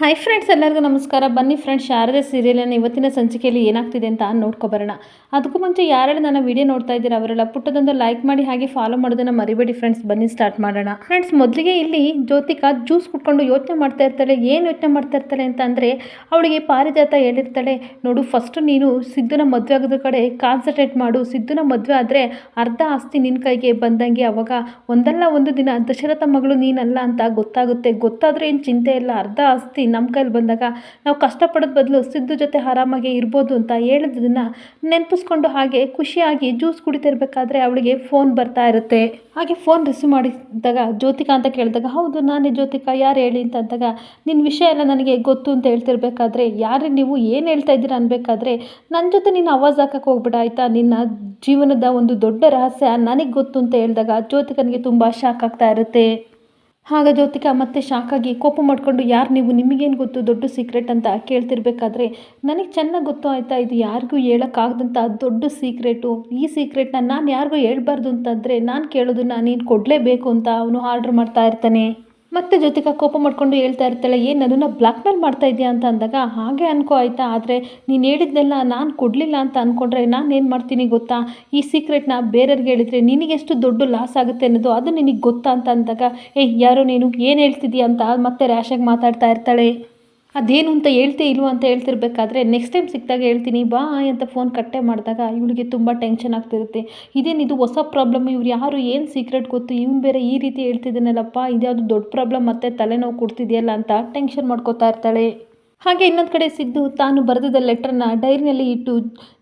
Hi friends ಎಲ್ಲರಿಗೂ ನಮಸ್ಕಾರ. ಬನ್ನಿ ಫ್ರೆಂಡ್ಸ್ ಶಾರದೆ ಸೀರಿಯಲನ್ನು ಇವತ್ತಿನ ಸಂಚಿಕೆಯಲ್ಲಿ ಏನಾಗ್ತಿದೆ ಅಂತ ನೋಡ್ಕೊಬರೋಣ ಅದಕ್ಕೂ ಮುಂಚೆ ಯಾರೆಲ್ಲ ನನ್ನ ವಿಡಿಯೋ ನೋಡ್ತಾ ಇದ್ದೀರಾ, ಅವರೆಲ್ಲ ಪುಟ್ಟದೊಂದು ಲೈಕ್ ಮಾಡಿ ಹಾಗೆ ಫಾಲೋ ಮಾಡೋದನ್ನು ಮರಿಬೇಡಿ ಫ್ರೆಂಡ್ಸ್ ಬನ್ನಿ ಸ್ಟಾರ್ಟ್ ಮಾಡೋಣ. ಫ್ರೆಂಡ್ಸ್ ಮೊದಲಿಗೆ ಇಲ್ಲಿ ಜ್ಯೋತಿಕಾ ಜ್ಯೂಸ್ ಕುಟ್ಕೊಂಡು ಯೋಚನೆ ಮಾಡ್ತಾ ಇರ್ತಾಳೆ. ಏನು ಯೋಚನೆ ಮಾಡ್ತಾ ಇರ್ತಾಳೆ ಅಂತ ಅಂದರೆ, ಅವಳಿಗೆ ಪಾರಿಜಾತ ಹೇಳಿರ್ತಾಳೆ. ನೋಡು ಫಸ್ಟ್ ನೀನು ಸಿದ್ಧನ ಮದುವೆ ಆಗೋದ್ರ ಕಡೆ ಕಾನ್ಸಂಟ್ರೇಟ್ ಮಾಡು. ಸಿದ್ಧನ ಮದುವೆ ಆದರೆ ಅರ್ಧ ಆಸ್ತಿ ನಿನ್ನ ಕೈಗೆ ಬಂದಂಗೆ ಅವಾಗ ಒಂದಲ್ಲ ಒಂದು ದಿನ ದಶರಥ ಮಗಳು ನೀನಲ್ಲ ಅಂತ ಗೊತ್ತಾಗುತ್ತೆ. ಗೊತ್ತಾದರೆ ಏನು ಚಿಂತೆ ಇಲ್ಲ. ಅರ್ಧ ಆಸ್ತಿ ನಮ್ಮ ಕೈಲಿ ಬಂದಾಗ ನಾವು ಕಷ್ಟಪಡೋದ್ ಬದಲು ಸಿದ್ದು ಜೊತೆ ಆರಾಮಾಗಿ ಇರ್ಬೋದು ಅಂತ ಹೇಳಿದ್ದನ್ನು ನೆನಪಿಸ್ಕೊಂಡು ಹಾಗೆ ಖುಷಿಯಾಗಿ ಜ್ಯೂಸ್ ಕುಡಿತಿರ್ಬೇಕಾದ್ರೆ ಅವಳಿಗೆ ಫೋನ್ ಬರ್ತಾ ಇರುತ್ತೆ. ಹಾಗೆ ಫೋನ್ ರಿಸೀವ್ ಮಾಡಿದಾಗ ಜ್ಯೋತಿಕಾ ಅಂತ ಕೇಳಿದಾಗ, ಹೌದು, ನಾನೇ ಜ್ಯೋತಿಕಾ, ಯಾರು ಹೇಳಿ? ಅಂತ ಅಂದಾಗ ನಿನ್ನ ವಿಷಯ ಎಲ್ಲ ನನಗೆ ಗೊತ್ತು ಅಂತ ಹೇಳ್ತಿರ್ಬೇಕಾದ್ರೆ ಯಾರೇ ನೀವು, ಏನು ಹೇಳ್ತಾ ಇದ್ದೀರಾ ಅನ್ಬೇಕಾದ್ರೆ ನನ್ನ ಜೊತೆ ನೀನು ಆವಾಜ್ ಹಾಕಕ್ಕೆ ಹೋಗ್ಬಿಡ ಆಯಿತಾ ನಿನ್ನ ಜೀವನದ ಒಂದು ದೊಡ್ಡ ರಹಸ್ಯ ನನಗೆ ಗೊತ್ತು ಅಂತ ಹೇಳಿದಾಗ ಜ್ಯೋತಿಕನಿಗೆ ತುಂಬ ಶಾಕ್ ಆಗ್ತಾ ಇರುತ್ತೆ. ಆಗ ಜ್ಯೋತಿಕ, ಮತ್ತೆ ಶಾಕಾಗಿ ಕೋಪ ಮಾಡಿಕೊಂಡು, ಯಾರು ನೀವು? ನಿಮಗೇನು ಗೊತ್ತು? ದೊಡ್ಡ ಸೀಕ್ರೆಟ್ ಅಂತ ಕೇಳ್ತಿರ್ಬೇಕಾದ್ರೆ, ನನಗೆ ಚೆನ್ನಾಗಿ ಗೊತ್ತು ಆಯಿತಾ? ಇದು ಯಾರಿಗೂ ಹೇಳೋಕ್ಕಾಗದಂಥ ದೊಡ್ಡ ಸೀಕ್ರೆಟು ಈ ಸೀಕ್ರೆಟ್ನ ನಾನು ಯಾರಿಗೂ ಹೇಳ್ಬಾರ್ದು ಅಂತಂದರೆ, ನಾನು ಕೇಳೋದನ್ನ ನೀನು ಕೊಡಲೇಬೇಕು ಅಂತ ಅವನು ಆರ್ಡ್ರ್ ಮಾಡ್ತಾ ಇರ್ತಾನೆ. ಮತ್ತೆ ಜೊತೆಗೆ ಕೋಪ ಮಾಡ್ಕೊಂಡು ಹೇಳ್ತಾ ಇರ್ತಾಳೆ, ಏನು ಅದನ್ನು ಬ್ಲ್ಯಾಕ್ಮೇಲ್ ಮಾಡ್ತಾ ಇದೆಯಾ? ಅಂತ ಅಂದಾಗ, ಹಾಗೆ ಅನ್ಕೋ ಆಯಿತಾ, ಆದರೆ ನೀನು ಹೇಳಿದ್ನೆಲ್ಲ ನಾನು ಕೊಡಲಿಲ್ಲ ಅಂತ ಅಂದ್ಕೊಂಡ್ರೆ ನಾನು ಏನು ಮಾಡ್ತೀನಿ ಗೊತ್ತಾ? ಈ ಸೀಕ್ರೆಟ್ನ ಬೇರೆಯವ್ರಿಗೆ ಹೇಳಿದರೆ ನಿನಗೆಷ್ಟು ದೊಡ್ಡ ಲಾಸ್ ಆಗುತ್ತೆ ಅನ್ನೋದು ಅದು ನಿನಗೆ ಗೊತ್ತಾ? ಅಂತ ಅಂದಾಗ, ಏಯ್, ಯಾರೋ ನೀನು ಏನು ಹೇಳ್ತಿದ್ದೀಯ ಅಂತ ಮತ್ತೆ ರ್ಯಾಶಾಗಿ ಮಾತಾಡ್ತಾ ಇರ್ತಾಳೆ. ಅದೇನು ಅಂತ ಹೇಳ್ತೇ ಇಲ್ವ ಅಂತ ಹೇಳ್ತಿರ್ಬೇಕಾದ್ರೆ ನೆಕ್ಸ್ಟ್ ಟೈಮ್ ಸಿಕ್ಕಿದಾಗ ಹೇಳ್ತೀನಿ, ಬಾ ಅಂತ ಫೋನ್ ಕಟ್ಟೆ ಮಾಡಿದಾಗ ಇವಳಿಗೆ ತುಂಬ ಟೆನ್ಷನ್ ಆಗ್ತಿರುತ್ತೆ. ಇದೇನಿದು ಹೊಸ ಪ್ರಾಬ್ಲಮ್ ಇವ್ರು ಯಾರು? ಏನು ಸೀಕ್ರೆಟ್ ಗೊತ್ತು? ಇವ್ನು ಬೇರೆ ಈ ರೀತಿ ಹೇಳ್ತಿದ್ದಾನಲ್ಲಪ್ಪ, ಇದ್ಯಾವುದು ದೊಡ್ಡ ಪ್ರಾಬ್ಲಮ್ ಮತ್ತೆ ತಲೆನೋವು ಕೊಡ್ತಿದೆಯಲ್ಲ ಅಂತ ಟೆನ್ಷನ್ ಮಾಡ್ಕೋತಾ ಇರ್ತಾಳೆ. ಹಾಗೆ ಇನ್ನೊಂದು ಕಡೆ ಸಿದ್ದು ತಾನು ಬರೆದಿದ್ದ ಲೆಟ್ರನ್ನ ಡೈರಿನಲ್ಲಿ ಇಟ್ಟು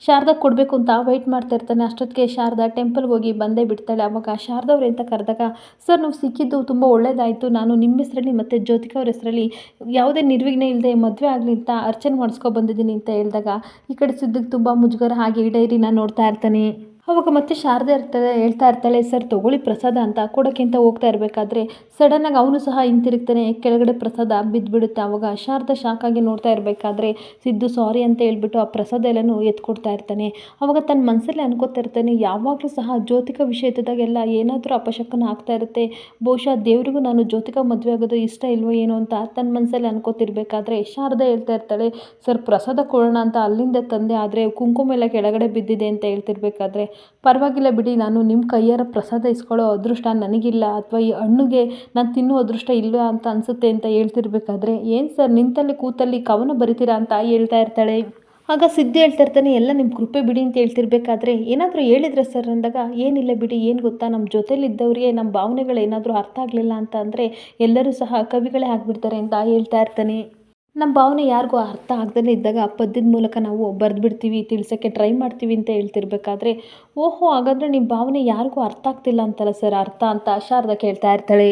ಶಾರದಾ ಕೊಡಬೇಕು ಅಂತ ವೆಯ್ಟ್ ಮಾಡ್ತಾ ಇರ್ತಾನೆ. ಅಷ್ಟೊತ್ತಿಗೆ ಶಾರದಾ ಟೆಂಪಲ್ಗೆ ಹೋಗಿ ಬಂದೇ ಬಿಡ್ತಾಳೆ. ಅವಾಗ ಶಾರದಾ ಅವ್ರೆ ಅಂತ ಕರೆದಾಗ ಸರ್ ನಾವು ಸಿಕ್ಕಿದ್ದು ತುಂಬ ಒಳ್ಳೆಯದಾಯಿತು ನಾನು ನಿಮ್ಮ ಹೆಸರಲ್ಲಿ ಮತ್ತು ಜ್ಯೋತಿಕಾ ಅವ್ರ ಹೆಸರಲ್ಲಿ ಯಾವುದೇ ನಿರ್ವಿಘ್ನ ಇಲ್ಲದೆ ಮದುವೆ ಆಗಲಿ ಅಂತ ಅರ್ಚನೆ ಮಾಡಿಸ್ಕೊ ಬಂದಿದ್ದೀನಿ, ಅಂತ ಹೇಳಿದಾಗ ಈ ಕಡೆ ಸಿದ್ದಕ್ಕೆ ತುಂಬ ಮುಜುಗರ ಹಾಗೆ ಈ ಡೈರಿನ ನೋಡ್ತಾ ಇರ್ತಾನೆ. ಅವಾಗ ಮತ್ತೆ ಶಾರದೆ ಇರ್ತಾಳೆ, ಹೇಳ್ತಾ ಇರ್ತಾಳೆ, ಸರ್, ತಗೊಳ್ಳಿ ಪ್ರಸಾದ ಅಂತ ಕೊಡೋಕ್ಕಿಂತ ಹೋಗ್ತಾ ಇರಬೇಕಾದ್ರೆ ಸಡನ್ನಾಗಿ ಅವನು ಸಹ ಹಿಂತಿರುಗ್ತಾನೆ. ಕೆಳಗಡೆ ಪ್ರಸಾದ ಬಿದ್ದುಬಿಡುತ್ತೆ. ಅವಾಗ ಶಾರದಾ ಶಾಕಾಗಿ ನೋಡ್ತಾ ಇರಬೇಕಾದ್ರೆ ಸಿದ್ದು ಸಾರಿ ಅಂತ ಹೇಳ್ಬಿಟ್ಟು ಆ ಪ್ರಸಾದ ಎಲ್ಲನೂ ಎತ್ಕೊಡ್ತಾ ಇರ್ತಾನೆ. ಅವಾಗ ತನ್ನ ಮನಸ್ಸಲ್ಲಿ ಅನ್ಕೋತಾ ಇರ್ತಾನೆ, ಯಾವಾಗಲೂ ಸಹ ಜ್ಯೋತಿಕ ವಿಷಯ ಎತ್ತಿದಾಗೆಲ್ಲ ಏನಾದರೂ ಅಪಶಕನ ಆಗ್ತಾ ಇರುತ್ತೆ. ಬಹುಶಃ ದೇವರಿಗೂ ನಾನು ಜ್ಯೋತಿಕ ಮದುವೆ ಆಗೋದು ಇಷ್ಟ ಇಲ್ವೋ ಏನೋ ಅಂತ ತನ್ನ ಮನಸ್ಸಲ್ಲಿ ಅನ್ಕೋತಿರ್ಬೇಕಾದ್ರೆ ಶಾರದ ಹೇಳ್ತಾ ಇರ್ತಾಳೆ, ಸರ್, ಪ್ರಸಾದ ಕೊಡೋಣ ಅಂತ ಅಲ್ಲಿಂದ ತಂದೆ, ಆದರೆ ಕುಂಕುಮ ಎಲ್ಲ ಕೆಳಗಡೆ ಬಿದ್ದಿದೆ ಅಂತ ಹೇಳ್ತಿರ್ಬೇಕಾದ್ರೆ ಪರವಾಗಿಲ್ಲ ಬಿಡಿ, ನಾನು ನಿಮ್ಮ ಕೈಯಾರ ಪ್ರಸಾದ ಇಸ್ಕೊಳ್ಳೋ ಅದೃಷ್ಟ ನನಗಿಲ್ಲ ಅಥವಾ ಈ ಹಣ್ಣುಗೆ ನಾನು ತಿನ್ನೋ ಅದೃಷ್ಟ ಇಲ್ಲ ಅಂತ ಅನಿಸುತ್ತೆ ಅಂತ ಹೇಳ್ತಿರ್ಬೇಕಾದ್ರೆ, ಏನು ಸರ್ ನಿಂತಲ್ಲಿ ಕೂತಲ್ಲಿ ಕವನ ಬರಿತೀರಾ ಅಂತ ಹೇಳ್ತಾ ಇರ್ತಾಳೆ. ಆಗ ಸಿದ್ಧಿ ಹೇಳ್ತಾ ಇರ್ತಾನೆ, ಎಲ್ಲ ನಿಮ್ಮ ಕೃಪೆ ಬಿಡಿ ಅಂತ ಹೇಳ್ತಿರ್ಬೇಕಾದ್ರೆ, ಏನಾದರೂ ಹೇಳಿದ್ರೆ ಸರ್ ಅಂದಾಗ, ಏನಿಲ್ಲ ಬಿಡಿ, ಏನು ಗೊತ್ತಾ ನಮ್ಮ ಜೊತೆಲಿದ್ದವ್ರಿಗೆ ನಮ್ಮ ಭಾವನೆಗಳೇನಾದರೂ ಅರ್ಥ ಆಗಲಿಲ್ಲ ಅಂತ ಅಂದರೆ ಎಲ್ಲರೂ ಸಹ ಕವಿಗಳೇ ಆಗಿಬಿಡ್ತಾರೆ ಅಂತ ಹೇಳ್ತಾ ಇರ್ತಾನೆ. ನಮ್ಮ ಭಾವನೆ ಯಾರಿಗೂ ಅರ್ಥ ಆಗದೇ ಇದ್ದಾಗ ಪದ್ಯದ ಮೂಲಕ ನಾವು ಬರೆದ್ಬಿಡ್ತೀವಿ ತಿಳ್ಸೋಕ್ಕೆ ಟ್ರೈ ಮಾಡ್ತೀವಿ ಅಂತ ಹೇಳ್ತಿರ್ಬೇಕಾದ್ರೆ, ಓಹೋ, ಹಾಗಾದರೆ ನಿಮ್ಮ ಭಾವನೆ ಯಾರಿಗೂ ಅರ್ಥ ಆಗ್ತಿಲ್ಲ ಅಂತಲ್ಲ ಸರ್, ಅರ್ಥ ಅಂತ ಶಾರದಾ ಕೇಳ್ತಾ ಇರ್ತಾಳೆ.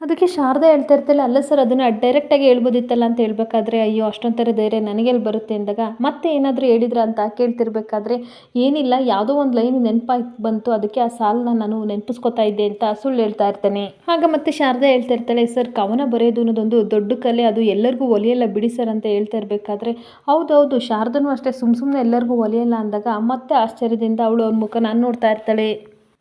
ಅದಕ್ಕೆ ಶಾರದಾ ಹೇಳ್ತಾ ಇರ್ತಾಳೆ, ಅಲ್ಲ ಸರ್, ಅದನ್ನು ಡೈರೆಕ್ಟಾಗಿ ಹೇಳ್ಬೋದಿತ್ತಲ್ಲ ಅಂತ ಹೇಳ್ಬೇಕಾದ್ರೆ, ಅಯ್ಯೋ, ಅಷ್ಟೊಂಥರ ಧೈರ್ಯ ನನಗೆಲ್ಲಿ ಬರುತ್ತೆ ಅಂದಾಗ ಮತ್ತೆ ಏನಾದರೂ ಹೇಳಿದ್ರ ಅಂತ ಕೇಳ್ತಿರ್ಬೇಕಾದ್ರೆ, ಏನಿಲ್ಲ, ಯಾವುದೋ ಒಂದು ಲೈನ್ ನೆನಪಾಗಿ ಬಂತು, ಅದಕ್ಕೆ ಆ ಸಾಲನ್ನ ನಾನು ನೆನಪಿಸ್ಕೊತಾ ಇದ್ದೆ ಅಂತ ಸುಳ್ಳು ಹೇಳ್ತಾ ಇರ್ತೇನೆ. ಆಗ ಮತ್ತೆ ಶಾರದಾ ಹೇಳ್ತಾ ಇರ್ತಾಳೆ, ಸರ್, ಕವನ ಬರೆಯೋದು ಅನ್ನೋದೊಂದು ದೊಡ್ಡ ಕಲೆ, ಅದು ಎಲ್ಲರಿಗೂ ಒಲಿಯಲ್ಲ ಬಿಡಿ ಸರ್ ಅಂತ ಹೇಳ್ತಾ ಇರಬೇಕಾದ್ರೆ, ಹೌದೌದು, ಶಾರದನು ಅಷ್ಟೇ ಸುಮ್ಮ ಸುಮ್ಮನೆ ಎಲ್ಲರಿಗೂ ಒಲಿಯಲ್ಲ ಅಂದಾಗ ಮತ್ತೆ ಆಶ್ಚರ್ಯದಿಂದ ಅವಳು ಅವ್ರ ಮುಖ ನಾನು ನೋಡ್ತಾ ಇರ್ತಾಳೆ.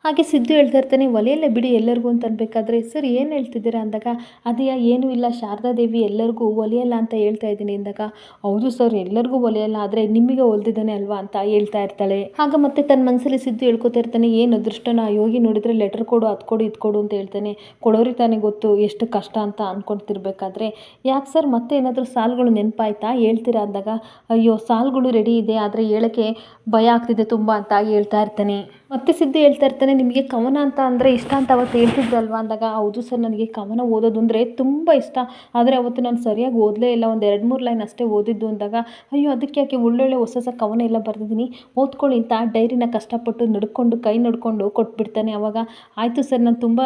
ಹಾಗೆ ಸಿದ್ದು ಹೇಳ್ತಾ ಇರ್ತಾನೆ ಒಲೆಯಲ್ಲೇ ಬಿಡಿ ಎಲ್ಲರಿಗೂ ಅಂತ ಅನ್ಬೇಕಾದ್ರೆ, ಸರ್, ಏನು ಹೇಳ್ತಿದ್ದೀರಾ? ಅಂದಾಗ, ಅದೇ, ಏನೂ ಇಲ್ಲ, ಶಾರದಾ ದೇವಿ ಎಲ್ಲರಿಗೂ ಒಲೆಯಲ್ಲ ಅಂತ ಹೇಳ್ತಾ ಇದ್ದೀನಿ, ಅಂದಾಗ, ಹೌದು ಸರ್, ಎಲ್ಲರಿಗೂ ಒಲೆಯಲ್ಲ ಆದರೆ ನಿಮಗೆ ಒಲ್ದಿದ್ದಾನೆ ಅಲ್ವಾ? ಅಂತ ಹೇಳ್ತಾ ಇರ್ತಾಳೆ. ಆಗ ಮತ್ತೆ ತನ್ನ ಮನಸ್ಸಲ್ಲಿ ಸಿದ್ದು ಹೇಳ್ಕೊತಾ ಇರ್ತಾನೆ, ಏನು ಅದೃಷ್ಟನ? ಯೋಗಿ ನೋಡಿದರೆ ಲೆಟರ್ ಕೊಡು, ಅದು ಕೊಡು, ಇದು ಕೊಡು ಅಂತ ಹೇಳ್ತಾನೆ. ಕೊಡೋರಿಗೆ ತಾನೇ ಗೊತ್ತು ಎಷ್ಟು ಕಷ್ಟ ಅಂತ ಅಂದ್ಕೊಳ್ತಿರ್ಬೇಕಾದ್ರೆ ಯಾಕೆ ಸರ್, ಮತ್ತೆ ಏನಾದರೂ ಸಾಲುಗಳು ನೆನಪಾಯ್ತಾ? ಹೇಳ್ತೀರಾ ಅಂದಾಗ, ಅಯ್ಯೋ, ಸಾಲುಗಳು ರೆಡಿ ಇದೆ, ಆದರೆ ಹೇಳೋಕ್ಕೆ ಭಯ ಆಗ್ತಿದೆ ತುಂಬ, ಅಂತ ಹೇಳ್ತಾ ಇರ್ತಾನೆ. ಮತ್ತೆ ಸಿದ್ದು ಹೇಳ್ತಾ ಇರ್ತಾನೆ, ನಿಮಗೆ ಕವನ ಅಂತ ಅಂದರೆ ಇಷ್ಟ ಅಂತ ಅವತ್ತು ಹೇಳ್ತಿದ್ದಲ್ವಾ ಅಂದಾಗ, ಹೌದು ಸರ್, ನನಗೆ ಕವನ ಓದೋದು ಅಂದರೆ ತುಂಬ ಇಷ್ಟ. ಆದರೆ ಅವತ್ತು ನಾನು ಸರಿಯಾಗಿ ಓದಲೇ ಇಲ್ಲ, ಒಂದು ಎರಡು ಮೂರು ಲೈನ್ ಅಷ್ಟೇ ಓದಿದ್ದು ಅಂದಾಗ, ಅಯ್ಯೋ, ಅದಕ್ಕೆ ಯಾಕೆ ಒಳ್ಳೊಳ್ಳೆ ಹೊಸ ಹೊಸ ಕವನ ಎಲ್ಲ ಬರೆದಿದ್ದೀನಿ? ಓದ್ಕೊಳ್ಳಿ ಅಂತ ಡೈರಿನ ಕಷ್ಟಪಟ್ಟು ನಡ್ಕೊಂಡು, ಕೈ ನಡ್ಕೊಂಡು ಕೊಟ್ಬಿಡ್ತಾನೆ ಅವಾಗ. ಆಯಿತು ಸರ್, ನಾನು ತುಂಬ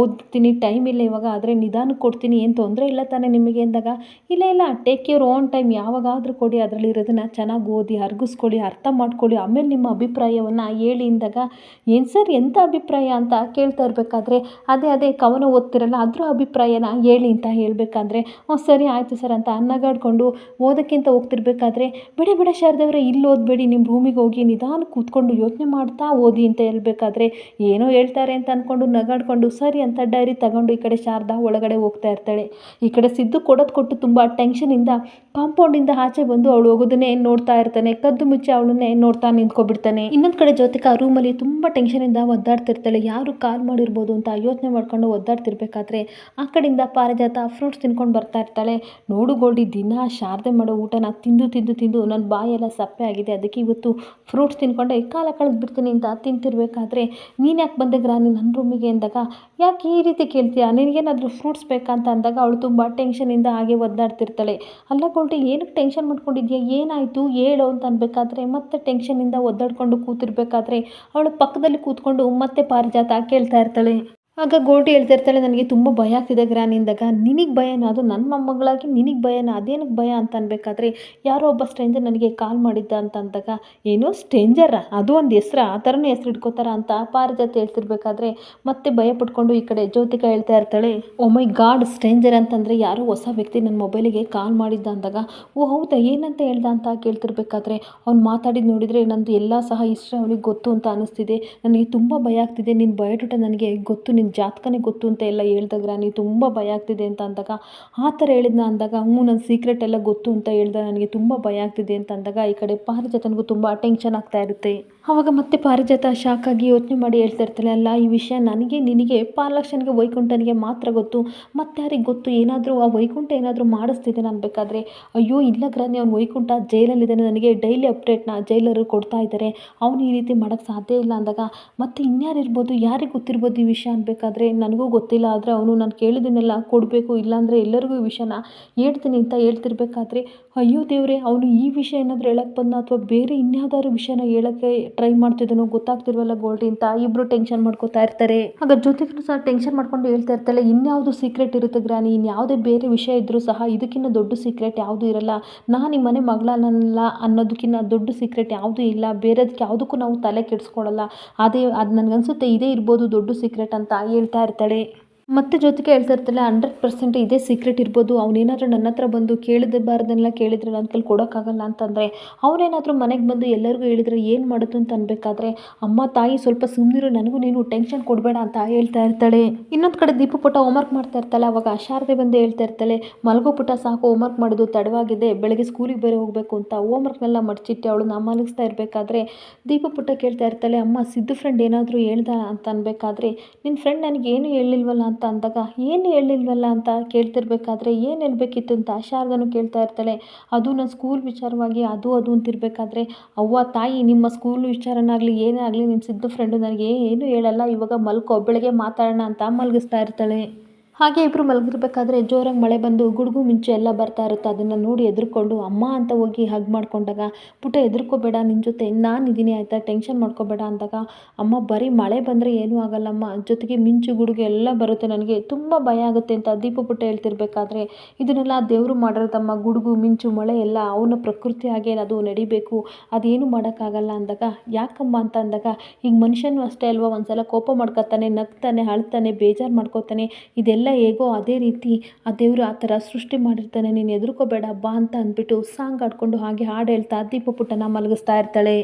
ಓದ್ತೀನಿ, ಟೈಮ್ ಇಲ್ಲ ಇವಾಗ, ಆದರೆ ನಿಧಾನಕ್ಕೆ ಕೊಡ್ತೀನಿ, ಏನು ತೊಂದರೆ ಇಲ್ಲ ತಾನೇ ನಿಮಗೆ? ಅಂದಾಗ, ಇಲ್ಲ ಇಲ್ಲ ಟೇಕ್ ಯುವರ್ ಓನ್ ಟೈಮ್ ಯಾವಾಗಾದರೂ ಕೊಡಿ, ಅದರಲ್ಲಿರೋದನ್ನ ಚೆನ್ನಾಗಿ ಓದಿ, ಅರ್ಗಿಸ್ಕೊಳ್ಳಿ, ಅರ್ಥ ಮಾಡ್ಕೊಳ್ಳಿ, ಆಮೇಲೆ ನಿಮ್ಮ ಅಭಿಪ್ರಾಯವನ್ನು ಹೇಳಿ ಅಂದಾಗ ಏನು ಸರ್ ಎಂಥ ಅಭಿಪ್ರಾಯ ಅಂತ ಕೇಳ್ತಾ ಇರಬೇಕಾದ್ರೆ, ಅದೇ ಅದೇ ಕವನ ಓದ್ತಿರಲ್ಲ, ಅದ್ರ ಅಭಿಪ್ರಾಯನ ಹೇಳಿ ಅಂತ ಹೇಳಬೇಕಾದ್ರೆ ಹ್ಞೂ ಸರಿ ಆಯಿತು ಸರ್ ಅಂತ ನಗಾಡಿಕೊಂಡು ಓದೋಕ್ಕಿಂತ ಹೋಗ್ತಿರ್ಬೇಕಾದ್ರೆ, ಬೇಡ ಬೇಡ ಶಾರದವ್ರೆ, ಇಲ್ಲಿ ಓದಬೇಡಿ ನಿಮ್ಮ ರೂಮಿಗೆ ಹೋಗಿ ನಿಧಾನ ಕೂತ್ಕೊಂಡು ಯೋಚನೆ ಮಾಡ್ತಾ ಓದಿ ಅಂತ ಹೇಳ್ಬೇಕಾದ್ರೆ, ಏನೋ ಹೇಳ್ತಾರೆ ಅಂತ ಅಂದ್ಕೊಂಡು ನಗಾಡ್ಕೊಂಡು, ಸರಿ ಅಂತ ಡೈರಿ ತಗೊಂಡು ಈ ಕಡೆ ಶಾರದಾ ಒಳಗಡೆ ಹೋಗ್ತಾ ಇರ್ತಾಳೆ. ಈ ಕಡೆ ಸಿದ್ದು ಕೊಡೋದು ಕೊಟ್ಟು ತುಂಬ ಟೆನ್ಷನಿಂದ ಕಾಂಪೌಂಡಿಂದ ಆಚೆ ಬಂದು ಅವಳು ಹೋಗೋದನ್ನೇ ನೋಡ್ತಾ ಇರ್ತಾನೆ, ಕದ್ದು ಮುಚ್ಚಿ ಅವಳನ್ನೇ ನೋಡ್ತಾ ನಿಂತ್ಕೊಬಿಡ್ತಾನೆ. ಇನ್ನೊಂದು ಕಡೆ ಜೊತೆಗೆ ಆ ರೂಮಲ್ಲಿ ತುಂಬ ಟೆನ್ಷನಿಂದ ಒದ್ದಾಡ್ತಿರ್ತಾಳೆ. ಯಾರು ಕಾಲ್ ಮಾಡಿರ್ಬೋದು ಅಂತ ಯೋಚನೆ ಮಾಡ್ಕೊಂಡು ಒದ್ದಾಡ್ತಿರ್ಬೇಕಾದ್ರೆ ಆ ಕಡೆಯಿಂದ ಪಾರಿಜಾತ ಫ್ರೂಟ್ಸ್ ತಿನ್ಕೊಂಡು ಬರ್ತಾ ಇರ್ತಾಳೆ. ನೋಡು ಗೋಲ್ಡಿ, ದಿನ ಶಾರದೆ ಮಾಡೋ ಊಟನ ತಿಂದು ತಿಂದು ತಿಂದು ನನ್ನ ಬಾಯೆಲ್ಲ ಸಪ್ಪೆ ಆಗಿದೆ. ಅದಕ್ಕೆ ಇವತ್ತು ಫ್ರೂಟ್ಸ್ ತಿನ್ಕೊಂಡೆ. ಕಾಲ ಕಳೆದು ಬಿಡ್ತೀನಿ ಅಂತ ತಿಂತಿರ್ಬೇಕಾದ್ರೆ ನೀನು ಯಾಕೆ ಬಂದೆ ಗ್ರಾನಿ ನನ್ನ ರೂಮಿಗೆ ಅಂದಾಗ? ಯಾಕೆ ಈ ರೀತಿ ಕೇಳ್ತೀಯಾ? ನಿನಗೇನಾದರೂ ಫ್ರೂಟ್ಸ್ ಬೇಕಂತ ಅಂದಾಗ ಅವಳು ತುಂಬ ಟೆನ್ಷನಿಂದ ಹಾಗೆ ಒದ್ದಾಡ್ತಿರ್ತಾಳೆ. ಅಲ್ಲ ಗೋಲ್ಡಿ, ಏನಕ್ಕೆ ಟೆನ್ಷನ್ ಮಾಡ್ಕೊಂಡಿದ್ಯಾ? ಏನಾಯಿತು? ಹೇಳು ಅಂತ ಅನ್ಬೇಕಾದ್ರೆ ಮತ್ತೆ ಟೆನ್ಷನಿಂದ ಒದ್ದಾಡ್ಕೊಂಡು ಕೂತಿರ್ಬೇಕಾದ್ರೆ ಅವಳು ಪಕ್ಕದಲ್ಲಿ ಕೂತ್ಕೊಂಡು ಮತ್ತೆ ಪಾರಿಜಾತ ಕೇಳ್ತಾ ಇರ್ತಾಳೆ. ಆಗ ಹೇಳ್ತಾ ಇರ್ತಾಳೆ ನನಗೆ ತುಂಬ ಭಯ ಆಗ್ತಿದೆ ಗ್ರಾನಿಂದಾಗ ನಿನಗೆ ಭಯನಾ? ಅದು ನನ್ನ ಮೊಮ್ಮಗಳಾಗಿ ನಿನಗೆ ಭಯನಾ? ಅದೇನಕ್ಕೆ ಭಯ ಅಂತ ಅನ್ಬೇಕಾದ್ರೆ, ಯಾರೋ ಒಬ್ಬ ಸ್ಟ್ರೇಂಜರ್ ನನಗೆ ಕಾಲ್ ಮಾಡಿದ್ದ ಅಂತ ಅಂದಾಗ, ಏನೋ ಸ್ಟ್ರೇಂಜರ ಅದು ಒಂದು ಹೆಸ್ರ, ಆ ಥರನೇ ಹೆಸ್ರು ಇಟ್ಕೋತಾರ ಅಂತ ಪಾರಿಜಾತ ಹೇಳ್ತಿರ್ಬೇಕಾದ್ರೆ, ಮತ್ತೆ ಭಯ ಪಟ್ಕೊಂಡು ಈ ಕಡೆ ಜ್ಯೋತಿಕಾ ಹೇಳ್ತಾ ಇರ್ತಾಳೆ, ಓ ಮೈ ಗಾಡ್ ಸ್ಟ್ರೇಂಜರ್ ಅಂತಂದರೆ ಯಾರೋ ಹೊಸ ವ್ಯಕ್ತಿ ನನ್ನ ಮೊಬೈಲಿಗೆ ಕಾಲ್ ಮಾಡಿದ್ದ ಅಂದಾಗ, ಓ ಹೌದಾ, ಏನಂತ ಹೇಳ್ದ ಅಂತ ಕೇಳ್ತಿರ್ಬೇಕಾದ್ರೆ, ಅವ್ನು ಮಾತಾಡಿದ ನೋಡಿದರೆ ನಂದು ಎಲ್ಲ ಸಹ ಇಷ್ಟ, ಅವನಿಗೆ ಗೊತ್ತು ಅಂತ ಅನ್ನಿಸ್ತಿದೆ ನನಗೆ ತುಂಬ ಭಯ ಆಗ್ತಿದೆ ನಿನ್ನ ಭಯ ನನಗೆ ಗೊತ್ತು ನಿನ್ನ ಜಾತಕನೇ ಗೊತ್ತು ಅಂತ ಎಲ್ಲ ಹೇಳ್ದಾಗ ರಾಣಿ ತುಂಬ ಭಯ ಆಗ್ತಿದೆ ಅಂತ ಅಂದಾಗ, ಆ ಥರ ಹೇಳಿದ್ನ ಅಂದಾಗ, ಹ್ಞೂ, ನನ್ನ ಸೀಕ್ರೆಟ್ ಎಲ್ಲ ಗೊತ್ತು ಅಂತ ಹೇಳ್ದ ನನಗೆ ತುಂಬ ಭಯ ಆಗ್ತಿದೆ ಅಂತ ಅಂದಾಗ, ಈ ಕಡೆ ಪಾರಿಜಾತನಿಗೂ ತುಂಬ ಅಟೆನ್ಷನ್ ಆಗ್ತಾ ಇರುತ್ತೆ. ಆವಾಗ ಮತ್ತೆ ಪಾರಿಜಾತ ಶಾಕ್ ಯೋಚನೆ ಮಾಡಿ ಹೇಳ್ತಾ ಇರ್ತಾಳೆ, ಅಲ್ಲ, ಈ ವಿಷಯ ನನಗೆ, ನಿನಗೆ ಪಾಲಕ್ಷನಿಗೆ ವೈಕುಂಠನಿಗೆ ಮಾತ್ರ ಗೊತ್ತು. ಮತ್ತೆ ಯಾರಿಗೆ ಗೊತ್ತು? ಏನಾದರೂ ಆ ವೈಕುಂಠ ಏನಾದರೂ ಮಾಡಿಸ್ತಿದೆ ನಾನು ಬೇಕಾದರೆ. ಅಯ್ಯೋ, ಇಲ್ಲ ಗ್ರಾನಿ ಅವ್ನು ವೈಕುಂಠ ಜೈಲಲ್ಲಿದ್ದಾನೆ, ನನಗೆ ಡೈಲಿ ಅಪ್ಡೇಟ್ನ ಜೈಲರು ಕೊಡ್ತಾ ಇದ್ದಾರೆ ಅವ್ನು ಈ ರೀತಿ ಮಾಡೋಕ್ಕೆ ಸಾಧ್ಯ ಇಲ್ಲ ಅಂದಾಗ, ಮತ್ತೆ ಇನ್ಯಾರು ಇರ್ಬೋದು ಯಾರಿಗೆ ಗೊತ್ತಿರ್ಬೋದು ಈ ವಿಷಯ ಅನ್ಬೇಕಾದ್ರೆ ನನಗೂ ಗೊತ್ತಿಲ್ಲ, ಆದರೆ ಅವನು ನಾನು ಕೇಳಿದ್ದನ್ನೆಲ್ಲ ಕೊಡಬೇಕು, ಇಲ್ಲಾಂದರೆ ಎಲ್ಲರಿಗೂ ಈ ವಿಷಯನ ಹೇಳ್ತೀನಿ ಅಂತ ಹೇಳ್ತಿರ್ಬೇಕಾದ್ರೆ, ಅಯ್ಯೋ ದೇವರೇ, ಅವನು ಈ ವಿಷಯ ಏನಾದರೂ ಹೇಳಕ್ಕೆ ಬಂದ ಅಥವಾ ಬೇರೆ ಇನ್ಯಾವುದಾದ್ರು ವಿಷಯನ ಹೇಳೋಕ್ಕೆ ಟ್ರೈ ಮಾಡ್ತಿದ್ದಾನೋ ಗೊತ್ತಾಗ್ತಿಲ್ವಲ್ಲ ಗೋಲ್ಡಿ ಅಂತ ಇಬ್ಬರು ಟೆನ್ಷನ್ ಮಾಡ್ಕೋತಾ ಇರ್ತಾರೆ. ಆಗ ಜೊತೆಗೂ ಸಹ ಟೆನ್ಷನ್ ಮಾಡ್ಕೊಂಡು ಹೇಳ್ತಾ ಇರ್ತಾರೆ ಇನ್ಯಾವುದು ಸೀಕ್ರೆಟ್ ಇರುತ್ತೆ ಗ್ರಾನಿ ಇನ್ಯಾವುದೇ ಬೇರೆ ವಿಷಯ ಇದ್ದರೂ ಸಹ ಇದಕ್ಕಿಂತ ದೊಡ್ಡ ಸೀಕ್ರೆಟ್ ಯಾವುದೂ ಇರಲ್ಲ. ನಾನು ನಿಮ್ಮ ಮನೆ ಮಗಳನ್ನಲ್ಲ ಅನ್ನೋದಕ್ಕಿಂತ ದೊಡ್ಡ ಸೀಕ್ರೆಟ್ ಯಾವುದೂ ಇಲ್ಲ, ಬೇರೆದಕ್ಕೆ ಯಾವುದಕ್ಕೂ ನಾವು ತಲೆ ಕೆಡಿಸ್ಕೊಳ್ಳಲ್ಲ ಅದೇ, ಅದು ನನಗನ್ಸುತ್ತೆ, ಇದೇ ಇರ್ಬೋದು ದೊಡ್ಡ ಸೀಕ್ರೆಟ್ ಅಂತ. ಹೇಳ್ತಾ ಇರ್ತಾಳೆ ಮತ್ತೆ ಜೊತೆಗೆ ಹೇಳ್ತಾ ಇರ್ತಲ್ಲ ಹಂಡ್ರೆಡ್ ಪರ್ಸೆಂಟ್ ಇದೇ ಸೀಕ್ರೆಟ್ ಇರ್ಬೋದು. ಅವನೇನಾದ್ರೂ ನನ್ನ ಹತ್ರ ಬಂದು ಕೇಳಿದಬಾರ್ದನ್ನೆಲ್ಲ ಕೇಳಿದ್ರೆ ನನ್ನ ಕೈಲಿ ಕೊಡೋಕ್ಕಾಗಲ್ಲ ಅಂತಂದರೆ ಅವನೇನಾದರೂ ಮನೆಗೆ ಬಂದು ಎಲ್ಲರಿಗೂ ಹೇಳಿದರೆ ಏನು ಮಾಡೋದು ಅಂತ ಅನ್ಬೇಕಾದ್ರೆ, ಅಮ್ಮ ತಾಯಿ ಸ್ವಲ್ಪ ಸುಮ್ಮನಿರು ನನಗೂ ನೀನು ಟೆನ್ಷನ್ ಕೊಡಬೇಡ ಅಂತ ಹೇಳ್ತಾ ಇರ್ತಾಳೆ. ಇನ್ನೊಂದು ಕಡೆ ದೀಪು ಹೋಮ್ ಹೋಮ್ವರ್ಕ್ ಮಾಡ್ತಾ ಇರ್ತಾಳೆ, ಅವಾಗ ಅಶಾರದೆ ಬಂದು ಹೇಳ್ತಾ ಇರ್ತಾಳೆ, ಮಲಗೋ ಪುಟ್ಟ ಸಾಕು ಹೋಮ್ವರ್ಕ್ ಮಾಡೋದು ತಡವಾಗಿದೆ, ಬೆಳಗ್ಗೆ ಸ್ಕೂಲಿಗೆ ಬೇರೆ ಹೋಗಬೇಕು ಅಂತ ಹೋಮ್ವರ್ಕ್ನೆಲ್ಲ ಮಡಚಿಟ್ಟು ಅವಳು ನಾ ಮಲಗಿಸ್ತಾ ಇರಬೇಕಾದ್ರೆ, ದೀಪ ಪುಟ್ಟ ಕೇಳ್ತಾ ಇರ್ತಾಳೆ, ಅಮ್ಮ, ಸಿದ್ದು ಫ್ರೆಂಡ್ ಏನಾದರೂ ಹೇಳ್ದ ಅಂತ ಅನ್ಬೇಕಾದ್ರೆ ನಿನ್ನ ಫ್ರೆಂಡ್ ನನಗೇನು ಹೇಳಿಲ್ವಲ್ಲ ಅಂತ ಅಂದಾಗ, ಏನು ಹೇಳಿಲ್ವಲ್ಲ ಅಂತ ಕೇಳ್ತಿರ್ಬೇಕಾದ್ರೆ ಏನು ಹೇಳಬೇಕಿತ್ತು ಅಂತ ಶಾರದನು ಕೇಳ್ತಾ ಇರ್ತಾಳೆ. ಅದು ನನ್ನ ಸ್ಕೂಲ್ ವಿಚಾರವಾಗಿ, ಅದು ಅದು ಅಂತಿರಬೇಕಾದ್ರೆ ಅವ್ವ, ತಾಯಿ, ನಿಮ್ಮ ಸ್ಕೂಲ್ ವಿಚಾರನಾಗಲಿ ಏನೇ ಆಗಲಿ ನಿಮ್ಮ ಸಿದ್ದು ಫ್ರೆಂಡು ನನಗೆ ಏನು ಹೇಳಲ್ಲ. ಇವಾಗ ಮಲ್ಕೋ, ಬೆಳಗ್ಗೆ ಮಾತಾಡೋಣ ಅಂತ ಮಲಗಿಸ್ತಾ ಇರ್ತಾಳೆ. ಹಾಗೆ ಇಬ್ಬರು ಮಲಗಿರ್ಬೇಕಾದ್ರೆ ಜೋರಾಗಿ ಮಳೆ ಬಂದು ಗುಡುಗು ಮಿಂಚು ಎಲ್ಲ ಬರ್ತಾ ಇರುತ್ತೆ. ಅದನ್ನು ನೋಡಿ ಎದುರ್ಕೊಂಡು ಅಮ್ಮ ಅಂತ ಹೋಗಿ ಹಗ್ ಮಾಡ್ಕೊಂಡಾಗ, ಪುಟ್ಟ ಎದುರ್ಕೋಬೇಡ ನಿನ್ನ ಜೊತೆ, ನಾನು ಇದ್ದೀನಿ ಆಯಿತಾ ಟೆನ್ಷನ್ ಮಾಡ್ಕೋಬೇಡ ಅಂದಾಗ, ಅಮ್ಮ, ಬರೀ ಮಳೆ ಬಂದರೆ ಏನೂ ಆಗಲ್ಲಮ್ಮ, ಜೊತೆಗೆ ಮಿಂಚು ಗುಡುಗು ಎಲ್ಲ ಬರುತ್ತೆ ನನಗೆ, ತುಂಬ ಭಯ ಆಗುತ್ತೆ ಅಂತ ದೀಪ ಪುಟ್ಟ ಹೇಳ್ತಿರ್ಬೇಕಾದ್ರೆ, ಇದನ್ನೆಲ್ಲ ದೇವರು ಮಾಡಿರೋದಮ್ಮ, ಗುಡುಗು, ಮಿಂಚು, ಮಳೆ ಎಲ್ಲ ಅವನ ಪ್ರಕೃತಿ ಹಾಗೆ ಅದು ನಡಿಬೇಕು, ಅದೇನು ಮಾಡೋಕ್ಕಾಗಲ್ಲ ಅಂದಾಗ, ಯಾಕಮ್ಮ ಅಂತ ಅಂದಾಗ, ಈಗ ಮನುಷ್ಯನೂ ಅಷ್ಟೇ ಅಲ್ವಾ, ಒಂದ್ಸಲ ಕೋಪ ಮಾಡ್ಕೊತಾನೆ, ನಗ್ತಾನೆ, ಅಳ್ತಾನೆ, ಬೇಜಾರು ಮಾಡ್ಕೋತಾನೆ, ಇದೆಲ್ಲ ಹೇಗೋ ಅದೇ ರೀತಿ ಆ ದೇವರು ಆ ಥರ ಸೃಷ್ಟಿ ಮಾಡಿರ್ತಾನೆ, ನೀನು ಎದುರ್ಕೋಬೇಡ, ಬಾ ಅಂತ ಅಂದ್ಬಿಟ್ಟು ಸಾಂಗ್ ಆಡ್ಕೊಂಡು ಹಾಗೆ ಹಾಡು ಹೇಳ್ತಾ ದೀಪ ಪುಟ್ಟನ ಮಲಗಿಸ್ತಾ ಇರ್ತಾಳೆ.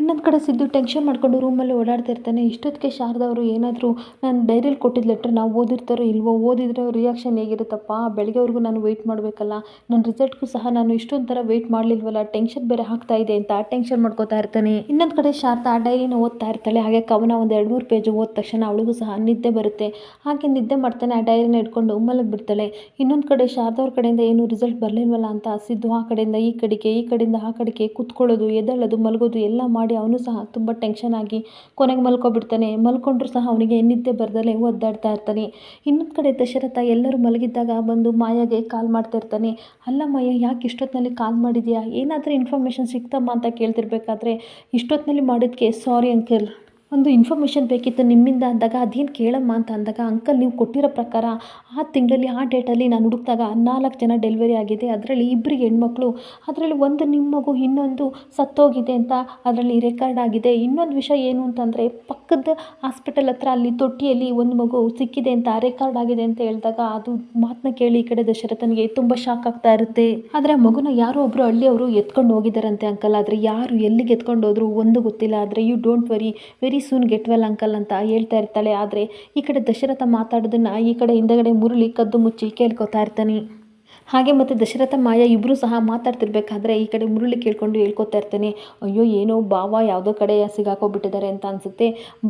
ಇನ್ನೊಂದು ಕಡೆ ಸಿದ್ದು ಟೆನ್ಷನ್ ಮಾಡ್ಕೊಂಡು ರೂಮಲ್ಲಿ ಓಡಾಡ್ತಾ ಇರ್ತಾನೆ. ಇಷ್ಟೊತ್ತಿಗೆ ಶಾರದಾ ಅವರು ಏನಾದರೂ ನಾನು ಡೈರಿಯಲ್ಲಿ ಕೊಟ್ಟಿದ್ದ ಲೆಟ್ರ್ ನಾವು ಓದಿರ್ತಾರೋ ಇಲ್ವೋ, ಓದಿದ್ರೆ ಅವ್ರ ರಿಯಾಕ್ಷನ್ ಹೇಗಿರುತ್ತಪ್ಪ? ಬೆಳಗ್ಗೆವರೆಗೂ ನಾನು ವೆಯ್ಟ್ ಮಾಡಬೇಕಲ್ಲ. ನನ್ನ ರಿಸಲ್ಟ್ಗೂ ಸಹ ನಾನು ಇಷ್ಟೊಂದು ಥರ ವೆಯ್ಟ್ ಮಾಡಲಿಲ್ವಲ್ಲ. ಟೆನ್ಷನ್ ಬೇರೆ ಆಗ್ತಾ ಇದೆ ಅಂತ ಟೆನ್ಷನ್ ಮಾಡ್ಕೋತಾ ಇರ್ತಾನೆ. ಇನ್ನೊಂದು ಕಡೆ ಶಾರದಾ ಆ ಡೈರಿನ ಓದ್ತಾ ಇರ್ತಾಳೆ. ಹಾಗೆ ಕವನ ಒಂದು ಎರಡು ಮೂರು ಪೇಜು ಓದ ತಕ್ಷಣ ಅವಳಿಗೂ ಸಹ ನಿದ್ದೆ ಬರುತ್ತೆ. ಹಾಗೆ ನಿದ್ದೆ ಮಾಡ್ತಾನೆ ಆ ಡೈರಿನ ಇಟ್ಕೊಂಡು ಮಲಗಿಬಿಡ್ತಾಳೆ ಇನ್ನೊಂದು ಕಡೆ ಶಾರದಾ ಕಡೆಯಿಂದ ಏನು ರಿಸಲ್ಟ್ ಬರಲಿಲ್ವಲ್ಲ ಅಂತ ಸಿದ್ದು ಆ ಕಡೆಯಿಂದ ಈ ಕಡೆಗೆ, ಈ ಕಡೆಯಿಂದ ಆ ಕಡೆಗೆ ಕುತ್ಕೊಳ್ಳೋದು, ಎದ್ದೇಳೋದು, ಮಲಗೋದು ಎಲ್ಲ ಮಾಡಿ ಅವನು ಸಹ ತುಂಬ ಟೆನ್ಷನ್ ಆಗಿ ಕೊನೆಗೆ ಮಲ್ಕೊಬಿಡ್ತಾನೆ. ಮಲ್ಕೊಂಡ್ರೂ ಸಹ ಅವನಿಗೆ ನಿದ್ದೆ ಬರದಲೇ ಒದ್ದಾಡ್ತಾ ಇರ್ತಾನೆ. ಇನ್ನೊಂದು ಕಡೆ ದಶರಥ ಎಲ್ಲರೂ ಮಲಗಿದ್ದಾಗ ಬಂದು ಮಾಯಾಗೆ ಕಾಲ್ ಮಾಡ್ತಾ ಇರ್ತಾನೆ. ಅಲ್ಲ ಮಾಯ, ಯಾಕೆ ಇಷ್ಟೊತ್ತಿನಲ್ಲಿ ಕಾಲ್ ಮಾಡಿದ್ಯಾ? ಏನಾದರೂ ಇನ್ಫಾರ್ಮೇಷನ್ ಸಿಕ್ತಮ್ಮ ಅಂತ ಕೇಳ್ತಿರ್ಬೇಕಾದ್ರೆ ಇಷ್ಟೊತ್ತಿನಲ್ಲಿ ಮಾಡಿದ್ಕೆ ಸಾರಿ ಅಂಕಲ್ ಒಂದು ಇನ್ಫಾರ್ಮೇಷನ್ ಬೇಕಿತ್ತು ನಿಮ್ಮಿಂದ ಅಂದಾಗ, ಅದೇನು ಕೇಳಮ್ಮ ಅಂತ ಅಂದಾಗ ಅಂಕಲ್ ನೀವು ಕೊಟ್ಟಿರೋ ಪ್ರಕಾರ ಆ ತಿಂಗಳಲ್ಲಿ, ಆ ಡೇಟಲ್ಲಿ ನಾನು ಹುಡುಕಿದಾಗ ನಾಲ್ಕು ಜನ ಡೆಲಿವರಿ ಆಗಿದೆ. ಅದರಲ್ಲಿ ಇಬ್ಬರಿಗೆ ಹೆಣ್ಮಕ್ಳು, ಅದರಲ್ಲಿ ಒಂದು ನಿಮ್ಮ ಮಗು, ಇನ್ನೊಂದು ಸತ್ತೋಗಿದೆ ಅಂತ ಅದರಲ್ಲಿ ರೆಕಾರ್ಡ್ ಆಗಿದೆ. ಇನ್ನೊಂದು ವಿಷಯ ಏನು ಅಂತಂದರೆ, ಪಕ್ಕದ ಹಾಸ್ಪಿಟಲ್ ಹತ್ರ ಅಲ್ಲಿ ತೊಟ್ಟಿಯಲ್ಲಿ ಒಂದು ಮಗು ಸಿಕ್ಕಿದೆ ಅಂತ ರೆಕಾರ್ಡ್ ಆಗಿದೆ ಅಂತ ಹೇಳಿದಾಗ, ಅದು ಮಾತನ್ನ ಕೇಳಿ ಈ ಕಡೆ ದಶರಥನಿಗೆ ತುಂಬ ಶಾಕ್ ಆಗ್ತಾ ಇರುತ್ತೆ. ಆದರೆ ಆ ಮಗುನ ಯಾರೋ ಒಬ್ಬರು ಹಳ್ಳಿಯವರು ಎತ್ಕೊಂಡು ಹೋಗಿದ್ದಾರಂತೆ ಅಂಕಲ್ ಆದರೆ ಯಾರು ಎಲ್ಲಿಗೆ ಎತ್ಕೊಂಡು ಹೋದ್ರು ಒಂದು ಗೊತ್ತಿಲ್ಲ. ಆದರೆ you don't worry very soon get well uncle ಅಂತ ಹೇಳ್ತಾ ಇರ್ತಾಳೆ. ಆದರೆ ಈ ಕಡೆ ದಶರಥ ಮಾತಾಡೋದನ್ನು ಈ ಕಡೆ ಹಿಂದಗಡೆ ಮುರುಳಿ ಕದ್ದು ಮುಚ್ಚಿ ಕೇಳ್ಕೊತಾ ಇರ್ತಾನೆ. ಹಾಗೆ ಮತ್ತು ದಶರಥ ಮಾಯ ಇಬ್ಬರು ಸಹ ಮಾತಾಡ್ತಿರ್ಬೇಕಾದ್ರೆ ಈ ಕಡೆ ಮುರುಳಿ ಕೇಳ್ಕೊಂಡು ಹೇಳ್ಕೊತಾ ಇರ್ತಾನೆ. ಅಯ್ಯೋ, ಏನೋ ಭಾವ ಯಾವುದೋ ಕಡೆ ಸಿಗಾಕೋಬಿಟ್ಟಿದ್ದಾರೆ ಅಂತ ಅನಿಸುತ್ತೆ.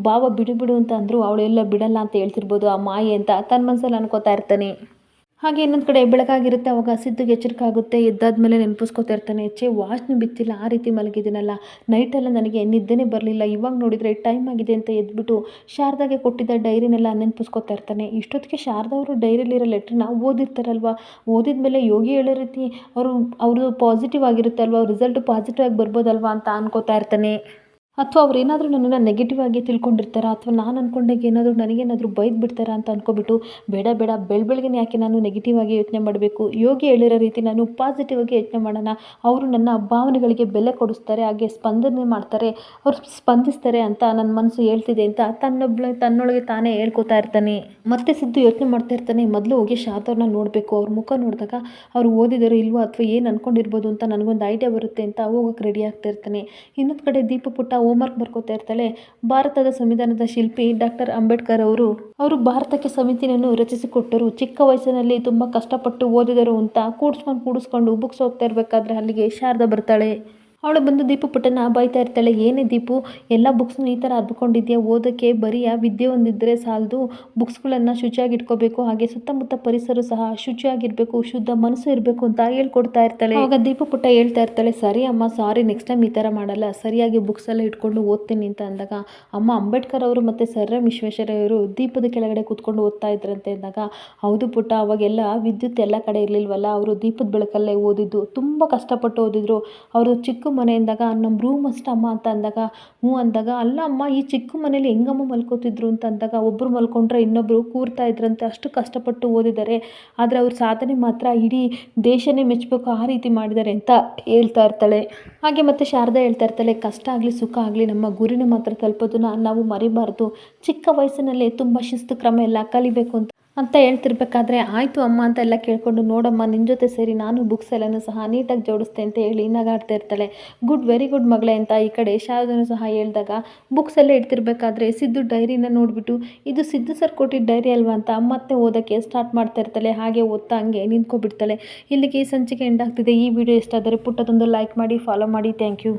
ಭಾವ ಬಿಡು ಬಿಡು ಅಂತ ಅಂದರು, ಅವಳೆಲ್ಲ ಬಿಡಲ್ಲ ಅಂತ ಹೇಳ್ತಿರ್ಬೋದು ಆ ಮಾಯೆ ಅಂತ ತನ್ನ ಮನಸ್ಸಲ್ಲಿ ಅನ್ಕೋತಾ ಇರ್ತಾನೆ. ಹಾಗೆ ಇನ್ನೊಂದು ಕಡೆ ಬೆಳಕಾಗಿರುತ್ತೆ, ಅವಾಗ ಸಿದ್ದುಗೆ ಎಚ್ಚರಿಕೆ ಆಗುತ್ತೆ ಎದ್ದಾದ್ಮೇಲೆ ನೆನಪಿಸ್ಕೋತಾ ಇರ್ತಾನೆ. ಛೇ ವಾಚ್ನು ಬಿತ್ತಿಲ್ಲ ಆ ರೀತಿ ಮಲಗಿದ್ದೀನಲ್ಲ. ನೈಟೆಲ್ಲ ನನಗೆ ನಿದ್ದೆನೇ ಬರಲಿಲ್ಲ. ಇವಾಗ ನೋಡಿದರೆ ಟೈಮ್ ಆಗಿದೆ ಅಂತ ಎದ್ಬಿಟ್ಟು ಶಾರದಾಗೆ ಕೊಟ್ಟಿದ್ದ ಡೈರಿನೆಲ್ಲ ನೆನಪಿಸ್ಕೋತಾ ಇರ್ತಾನೆ. ಇಷ್ಟೊತ್ತಿಗೆ ಶಾರದಾ ಅವರು ಡೈರಿಲಿರೋ ಲೆಟ್ರನ್ನ ಓದಿರ್ತಾರಲ್ವ? ಓದಿದ ಮೇಲೆ ಯೋಗಿ ಹೇಳೋ ರೀತಿ ಅವರು ಅವರು ಪಾಸಿಟಿವ್ ಆಗಿರುತ್ತೆ ಅಲ್ವಾ ರಿಸಲ್ಟ್ ಪಾಸಿಟಿವ್ ಆಗಿ ಬರ್ಬೋದಲ್ವಾ ಅಂತ ಅನ್ಕೋತಾ ಇರ್ತಾನೆ. ಅಥವಾ ಅವ್ರು ಏನಾದರೂ ನನ್ನನ್ನು ನೆಗೆಟಿವ್ ಆಗಿ ತಿಳ್ಕೊಂಡಿರ್ತಾರಾ? ಅಥವಾ ನಾನು ಅಂದ್ಕೊಂಡಾಗ ಏನಾದರೂ ನನಗೇನಾದರೂ ಬೈದು ಬಿಡ್ತಾರಾ ಅಂತ ಅಂದ್ಕೊಬಿಟ್ಟು ಬೇಡ ಬೇಡ ಬೆಳ ಬೆಳಗ್ಗೆನೇ ಯಾಕೆ ನಾನು ನೆಗೆಟಿವ್ ಆಗಿ ಯೋಚನೆ ಮಾಡಬೇಕು? ಯೋಗಿ ಹೇಳಿರೋ ರೀತಿ ನಾನು ಪಾಸಿಟಿವ್ ಆಗಿ ಯೋಚನೆ ಮಾಡೋಣ. ಅವರು ನನ್ನ ಭಾವನೆಗಳಿಗೆ ಬೆಲೆ ಕೊಡಿಸ್ತಾರೆ, ಹಾಗೆ ಸ್ಪಂದನೆ ಮಾಡ್ತಾರೆ, ಅವ್ರು ಸ್ಪಂದಿಸ್ತಾರೆ ಅಂತ ನನ್ನ ಮನಸ್ಸು ಹೇಳ್ತಿದೆ ಅಂತ ತನ್ನೊಬ್ಳ, ತನ್ನೊಳಗೆ ತಾನೇ ಹೇಳ್ಕೊತಾ ಇರ್ತಾನೆ. ಮತ್ತೆ ಸಿದ್ದು ಯೋಚನೆ ಮಾಡ್ತಾ ಇರ್ತಾನೆ. ಮೊದಲು ಹೋಗಿ ಶಾರದವ್ರನ್ನ ನೋಡಬೇಕು. ಅವ್ರ ಮುಖ ನೋಡಿದಾಗ ಅವ್ರು ಓದಿದಾರೋ ಇಲ್ವೋ ಅಥವಾ ಏನು ಅಂದ್ಕೊಂಡಿರ್ಬೋದು ಅಂತ ನನಗೊಂದು ಐಡಿಯಾ ಬರುತ್ತೆ ಅಂತ ಹೋಗೋಕೆ ರೆಡಿ ಆಗ್ತಾ ಇರ್ತಾನೆ. ಇನ್ನೊಂದು ಕಡೆ ದೀಪ ಪುಟ್ಟ ಹೋಮ್ವರ್ಕ್ ಬರ್ಕೋತಾ ಇರ್ತಾಳೆ. ಭಾರತದ ಸಂವಿಧಾನದ ಶಿಲ್ಪಿ ಡಾಕ್ಟರ್ ಅಂಬೇಡ್ಕರ್ ಅವರು ಅವರು ಭಾರತಕ್ಕೆ ಸಮಿತಿಯನ್ನು ರಚಿಸಿಕೊಟ್ಟರು. ಚಿಕ್ಕ ವಯಸ್ಸಿನಲ್ಲಿ ತುಂಬ ಕಷ್ಟಪಟ್ಟು ಓದಿದರು ಅಂತ ಕೂಡಿಸ್ಕೊಂಡು ಕೂಡಿಸ್ಕೊಂಡು ಬುಕ್ಸ್ ಹೋಗ್ತಾ ಇರಬೇಕಾದ್ರೆ ಅಲ್ಲಿಗೆ ಶಾರದಾ ಬರ್ತಾಳೆ. ಅವಳು ಬಂದು ದೀಪು ಪುಟ್ಟನ ಬೈತಾ ಇರ್ತಾಳೆ. ಏನೇ ದೀಪು, ಎಲ್ಲ ಬುಕ್ಸ್ನು ಈ ಥರ ಅದ್ಕೊಂಡಿದ್ಯಾ ಓದೋಕ್ಕೆ ಬರೀ ವಿದ್ಯೆ ಒಂದಿದ್ದರೆ ಸಾಲದು. ಬುಕ್ಸ್ಗಳನ್ನು ಶುಚಿಯಾಗಿ ಇಟ್ಕೋಬೇಕು. ಹಾಗೆ ಸುತ್ತಮುತ್ತ ಪರಿಸರ ಸಹ ಶುಚಿಯಾಗಿರಬೇಕು. ಶುದ್ಧ ಮನಸ್ಸು ಇರಬೇಕು ಅಂತ ಹೇಳ್ಕೊಡ್ತಾ ಇರ್ತಾಳೆ. ಆವಾಗ ದೀಪು ಪುಟ್ಟ ಹೇಳ್ತಾ ಇರ್ತಾಳೆ, ಸರಿ ಅಮ್ಮ, ಸಾರಿ. ನೆಕ್ಸ್ಟ್ ಟೈಮ್ ಈ ಥರ ಮಾಡಲ್ಲ. ಸರಿಯಾಗಿ ಬುಕ್ಸ್ ಎಲ್ಲ ಇಟ್ಕೊಂಡು ಓದ್ತೀನಿ ಅಂತ ಅಂದಾಗ, ಅಮ್ಮ ಅಂಬೇಡ್ಕರ್ ಅವರು ಮತ್ತು ಸರ್ ಎಂ ಅವರು ದೀಪದ ಕೆಳಗಡೆ ಕೂತ್ಕೊಂಡು ಓದ್ತಾ ಇದ್ರಂತೆ ಅಂದಾಗ, ಹೌದು ಪುಟ್ಟ, ಅವಾಗೆಲ್ಲ ವಿದ್ಯುತ್ ಎಲ್ಲ ಕಡೆ ಇರಲಿಲ್ವಲ್ಲ? ಅವರು ದೀಪದ ಬೆಳಕಲ್ಲೇ ಓದಿದ್ದು. ತುಂಬ ಕಷ್ಟಪಟ್ಟು ಓದಿದ್ರು. ಅವರು ಚಿಕ್ಕ ಮನೆ ಅಂದಾಗ ನಮ್ಮ ರೂಮ್ ಅಷ್ಟೇ ಅಮ್ಮ ಅಂತ ಅಂದಾಗ, ಹ್ಞೂ ಅಂದಾಗ, ಅಲ್ಲ ಅಮ್ಮ, ಈ ಚಿಕ್ಕ ಮನೇಲಿ ಹೆಂಗಮ್ಮ ಮಲ್ಕೋತಿದ್ರು ಅಂತ ಅಂದಾಗ ಒಬ್ಬರು ಮಲ್ಕೊಂಡ್ರೆ ಇನ್ನೊಬ್ಬರು ಕೂರ್ತಾ ಇದ್ರಂತೆ, ಅಷ್ಟು ಕಷ್ಟಪಟ್ಟು ಓದಿದ್ದಾರೆ. ಆದರೆ ಅವ್ರ ಸಾಧನೆ ಮಾತ್ರ ಇಡೀ ದೇಶನೇ ಮೆಚ್ಚಬೇಕು ಆ ರೀತಿ ಮಾಡಿದ್ದಾರೆ ಅಂತ ಹೇಳ್ತಾ ಇರ್ತಾಳೆ. ಹಾಗೆ ಮತ್ತು ಶಾರದಾ ಹೇಳ್ತಾ ಇರ್ತಾಳೆ, ಕಷ್ಟ ಆಗಲಿ, ಸುಖ ಆಗಲಿ, ನಮ್ಮ ಗುರಿನ ಮಾತ್ರ ತಲುಪೋದನ್ನ ನಾವು ಮರಿಬಾರ್ದು. ಚಿಕ್ಕ ವಯಸ್ಸಿನಲ್ಲೇ ತುಂಬ ಶಿಸ್ತು, ಕ್ರಮ ಎಲ್ಲ ಕಲಿಬೇಕು ಅಂತ ಅಂತ ಹೇಳ್ತಿರ್ಬೇಕಾದ್ರೆ, ಆಯಿತು ಅಮ್ಮ ಅಂತ ಎಲ್ಲ ಕೇಳ್ಕೊಂಡು, ನೋಡಮ್ಮ ನಿನ್ನ ಜೊತೆ ಸೇರಿ ನಾನು ಬುಕ್ಸ್ ಎಲ್ಲನೂ ಸಹ ನೀಟಾಗಿ ಜೋಡಿಸ್ತೆ ಅಂತ ಹೇಳಿ ನಗಾಡ್ತಾ ಇರ್ತಾಳೆ. ಗುಡ್ ವೆರಿ ಗುಡ್ ಮಗಳೇ ಅಂತ ಈ ಕಡೆ ಶಾರದನು ಸಹ ಹೇಳಿದಾಗ ಬುಕ್ಸ್ ಎಲ್ಲ ಇಡ್ತಿರ್ಬೇಕಾದ್ರೆ ಸಿದ್ದು ಡೈರಿನ ನೋಡಿಬಿಟ್ಟು ಇದು ಸಿದ್ದು ಸರ್ ಕೊಟ್ಟಿದ್ದ ಡೈರಿ ಅಲ್ವಾ ಅಂತ ಮತ್ತೆ ಓದೋಕ್ಕೆ ಸ್ಟಾರ್ಟ್ ಮಾಡ್ತಾ ಇರ್ತಾಳೆ. ಹಾಗೆ ಓದ್ತಾ ಹಂಗೆ ನಿಂತ್ಕೊಬಿಡ್ತಾಳೆ. ಇಲ್ಲಿಗೆ ಈ ಸಂಚಿಕೆ ಎಂಡ್ ಆಗ್ತಿದೆ. ಈ ವಿಡಿಯೋ ಇಷ್ಟ ಆದರೆ ಪುಟ್ಟದೊಂದು ಲೈಕ್ ಮಾಡಿ ಫಾಲೋ ಮಾಡಿ. Thank you